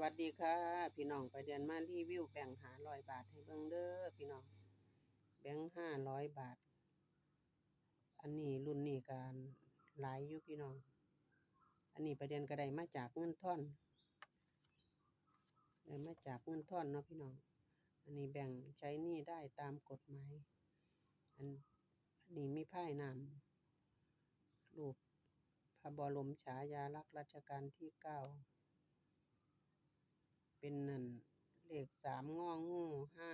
วัสดีค่ะ พี่น้องไปเดือนมารีวิวแบ่งหาร้อยบาทให้เบิ่งเด้อพี่น้องแบ่งห้าร้อยบาท อันนี้รุ่นนี้การหลายอยู่พี่น้อง อันนี้ประเด็นก็ได้มาจากเงินท่อนได้มาจากเงินท่อนเนาะพี่น้อง อันนี้แบ่งใช้หนี้ได้ตามกฎหมายอันอันนี้มีไพ่นำรูปพระบรมฉายาลักษณ์รัชกาลที่เก้า เป็นนั่นเลขสามงองูห้า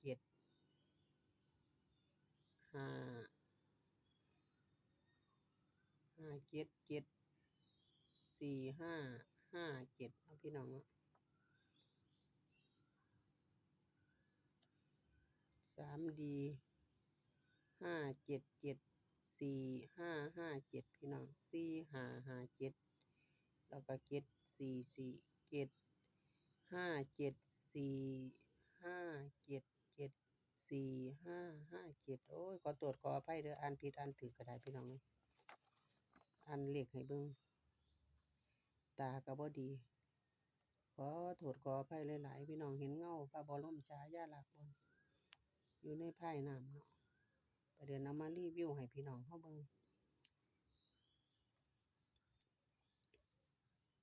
เจ็ดห้าห้าเจ็ดเจ็ดสี่ห้าห้าเจ็ดเอาพี่น้องเนาะสามดีห้าเจ็ดเจ็ดสี่ห้าห้าเจ็ดพี่น้องสี่ห้าห้าเจ็ดแล้วก็เจ็ดสี่สี่เจ็ด ห้าเจ็ดสี่ห้าเจ็ดเจ็ดสี่ห้าห้าเจ็ดโอ้ยขอตรวจขออภัยเด้ออ่านผิดอ่านถูกก็ได้พี่น้องเอ้ยอ่านเลขให้เบิ่งตาก็บ่ดีขอโทษขออภัยหลายๆพี่น้องเห็นเงาพระบรมฉายาหลักบนอยู่ในไพ่น้ำเนาะประเดี๋ยวนำมารีวิวให้พี่น้องเฮาเบิ่ง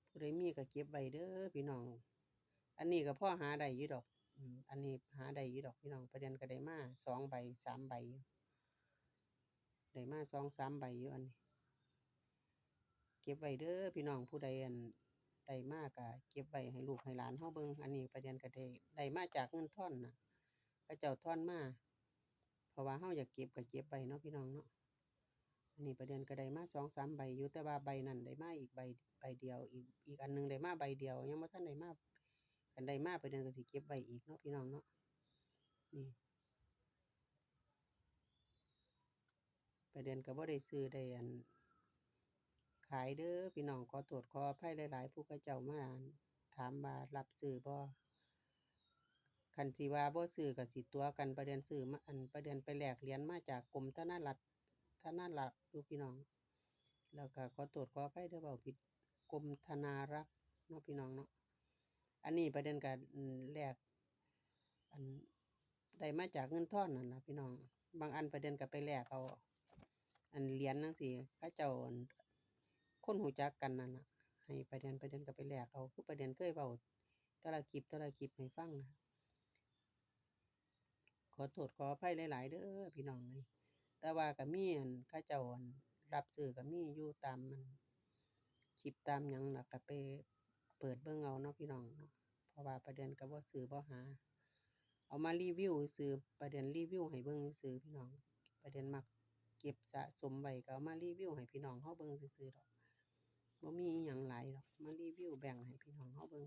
ผู้ใดมีก็เก็บไว้เด้อพี่น้อง อันนี้ก็พ่อหาได้อยู่ดอกอันนี้หาได้อยู่ดอกพี่น้องประเด็นก็ได้มาสองใบสามใบได้มาสองสามใบอยู่อันนี้ เก็บไว้เด้อพี่น้องผู้ใดอันได้มากก็เก็บไว้ให้ลูกให้หลานเฮาเบิ่งอันนี้ประเด็นก็ได้ได้มาจากเงินท่อนนะพระเจ้าท่อนมาเพราะว่าเฮาอยากเก็บก็เก็บไว้เนาะพี่น้องเนาะอันนี้ประเด็นก็ได้มาสองสามใบอยู่แต่ว่าใบนั้นได้มาอีกใบใบเดียว อีกอีกอันหนึงได้มาใบเดียว ยังบ่ทันได้มา กันได้มาประเด็นก็สิเก็บไว้อีกเนาะพี่น้องเนาะนี่ปเด็นก็บ่ได้ซื้อได้อันขายเด้อพี่น้องขอโทษขออภัยหลายๆ ผู้เขาเจ้ามาถามว่ารับซื้อบ่คันสิว่าบ่ซื้อก็สิตัวกันประเด็นซื้อมาอันประเด็นไปแหลกเหรียญมาจากกรมธนารักษ์ธนารักษ์อยู่พี่น้อง แล้วก็ขอโทษขออภัยเด้อเว้าผิดกรมธนารักษ์เนาะพี่น้องเนาะ อันนี้ประเด็นก็อืมแลกอันได้มาจากเงินทอนนั่นล่ะพี่น้อง บางอันประเด็นก็ไปแลกเอาอันเหรียญจั่งซี้เขาเจ้าอั่นคนรู้จักกันนั่นน่ะ ให้ประเด็นประเด็นก็ไปแลกเอาคือประเด็นเคยเว้าต่ละคลิปแต่ละคลิปให้ฟังขอโทษขออภัยหลาย ๆ เด้อพี่น้องเอ้ยแต่ว่าก็มีอันเขาเจ้าอั่นรับซื้อก็มีอยู่ตามมันคลิปตามยังน่ะก็ไป เปิดเบิ่งเอาเนาะพี่น้องเนาะเพราะว่าประเด็นก็บ่ซื้อบ่หา เอามารีวิวซื่อประเด็นรีวิวให้เบิ่งซื่อพี่น้อง ประเด็นมักเก็บสะสมไว้ก็เอามารีวิวให้พี่น้องเฮาเบิ่งซื่อดอกบ่มีอิหยังหลายดอกมารีวิวแบ่งให้พี่น้องเฮาเบิ่ง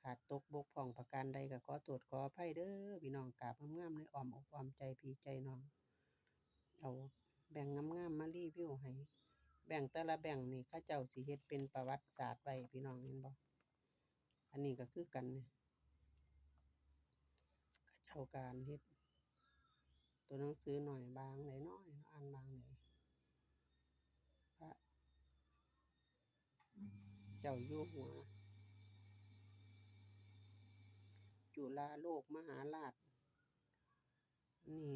ขาดตกบกพร่องประการใดก็ขอโทษขออภัยเด้อพี่น้องกราบงามๆในอ้อมอกอ้อมใจพี่ใจน้อง เอาแบ่งงามๆมารีวิวให้ แบ่งแต่ละแบ่งนี่เขาเจ้าสิเฮ็ดเป็นประวัติศาสตร์ไว้พี่น้องเห็นบ่อันนี้ก็คือกันนี่เขาเจ้าการเฮ็ดตัวหนังสือหน้อยบางได้น้อยอ่านบางได้พระเจ้าอยู่หัว จุฬาโลกมหาราชนี่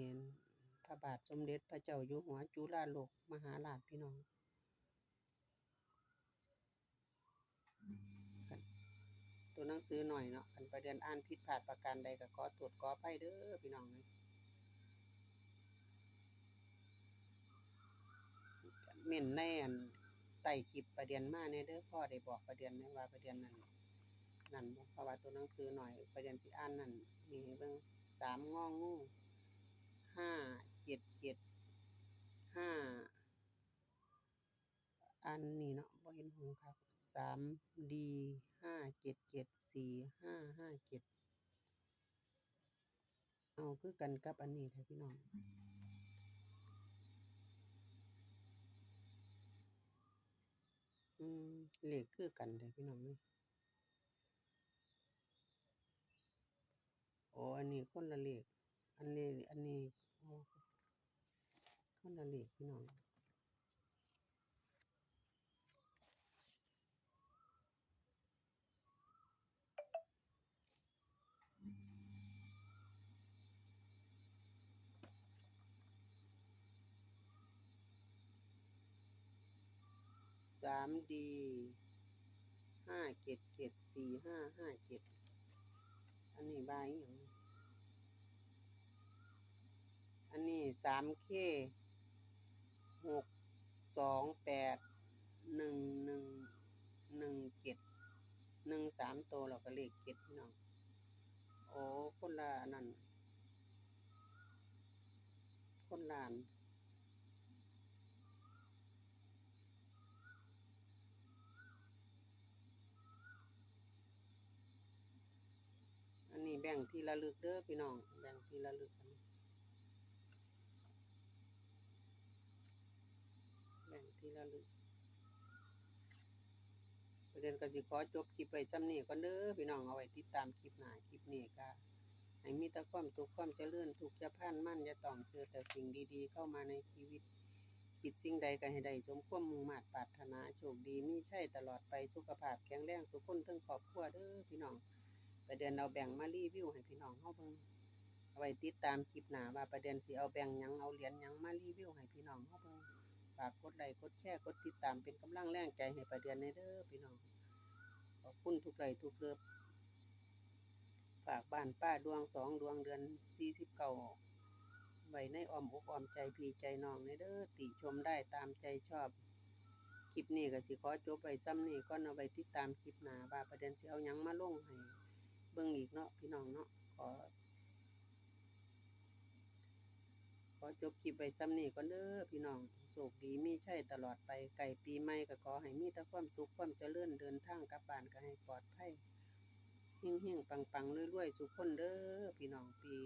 พระบาทสมเด็จพระเจ้าอยู่หัวจุฬาโลกมหาราชพี่น้อง ตัวห นังสือหน่อยเนาะคันประเด็นอ่านผิดพลาดประการใดก็ขอโทษขออภัยเด้อพี่น้องเอ้ยเม่นในอันใต้คลิปประเด็นมาแหน่เด้อพ่อได้บอกประเด็นแหน่ว่าประเด็นนั้นนั่นบ่เพราะว่าตัวหนังสือหน่อย ประเด็นสิอ่านนั่นนี่ให้เบิ่งสามงองงูห้าเจ็ดเจ็ดห้าอันนี้เนาะบ่เห็นหงส์คัก สามดีห้าเจ็ดเจ็ดสี่ห้าห้าเจ็ดเอาคือกันกับอันนี้แท้พี่น้องอืมเลขคือกันแท้พี่น้องเอ้ยโอ้อันนี้คนละเลขอันนี้อันนี้คนละเลขพี่น้องามดีห้าเจ็ดเจ็ดสี่ห้าห้าเจ็ดอันนี้ใบอย่างอันนี้สามเคหกสองแปดหนึ่งหนึ่งหนึ่งเจ็ดหนึ่งสามตัวเราก็เลขเจ็ดพี่น้องโอ้คนละนั่นคนละอันอันนี้แบ่งที่ละลึกเด้อพี่น้อง แบ่งที่ละลึกอันแบ่งที่ละลึกประเด็นก็สิขอจบคลิปไปซ้ำนี้ก่อนเด้อพี่น้องเอาไว้ติดตามคลิปหน้าคลิปนี้ก็ให้มีแต่ความสุขความเจริญทุกจะพันมั่นจะต้องเจอแต่สิ่งดีๆ เข้ามาในชีวิต คิดสิ่งใดก็ให้ได้สมความมุ่งมา่ปรารถนาโชคดีมีใช่ตลอดไปสุขภาพแข็งแรงทุกคนทั้งครอบครัวเด้อพี่น้อง ประเด็นเอาแบ่งมารีวิวให้พี่น้องเฮาเบิ่งเอาไว้ติดตามคลิปหน้าว่าประเด็นสิเอาแบ่งหยังเอาเหรียญหยังมารีวิวให้พี่น้องเฮาเบิ่งฝากกดไลค์กดแชร์กดติดตามเป็นกำลังแรงใจให้ประเด็นในเด้อพี่น้องขอบคุณทุกไลค์ทุกเลิฟฝากบ้านป้าดวงสองดวงเดือนสี่สิบเก้าไว้ในอ้อมอกอ้อมใจพี่ใจน้องในเด้อติชมได้ตามใจชอบคลิปนี้ก็สิขอจบไปซ้ำนี้ก่อนเอาไว้ติดตามคลิปหน้าว่าประเด็นสิเอาหยังมาลงให้ เบิ่งอีกเนาะพี่น้องเนาะขอ ขอจบคลิปไปซ้ำนี้ก่อนเด้อพี่น้องโชคดีมีใช่ตลอดไปไก่ปีใหม่ก็ขอให้มีแต่ความสุขความเจริญเดินทางกลับบ้านก็ให้ปลอดภัยเฮงเฮงปังปังๆรวยๆสุขคนเด้อพี่น้องปี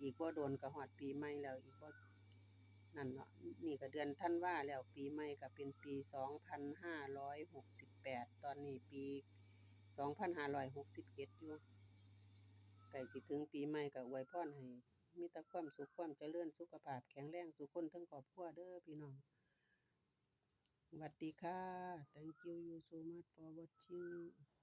อีกบ่าโดนก็ฮอดปีใหม่แล้วอีกบ่นั่นเนาะนี่ก็เดือนธันว่าแล้วปีใหม่ก็เป็นปี2568ตอนนี้ปี สองพันห้าร้อยู่ใกล้สิถึงปีใหม่ก็อวยพรให้มีแต่ความสุขความเจริญสุขภาพแข็งแรงสุขคนทั้งครอบครัวเด้อพี่น้องสวัสดีค่ะ thank you you so much for watching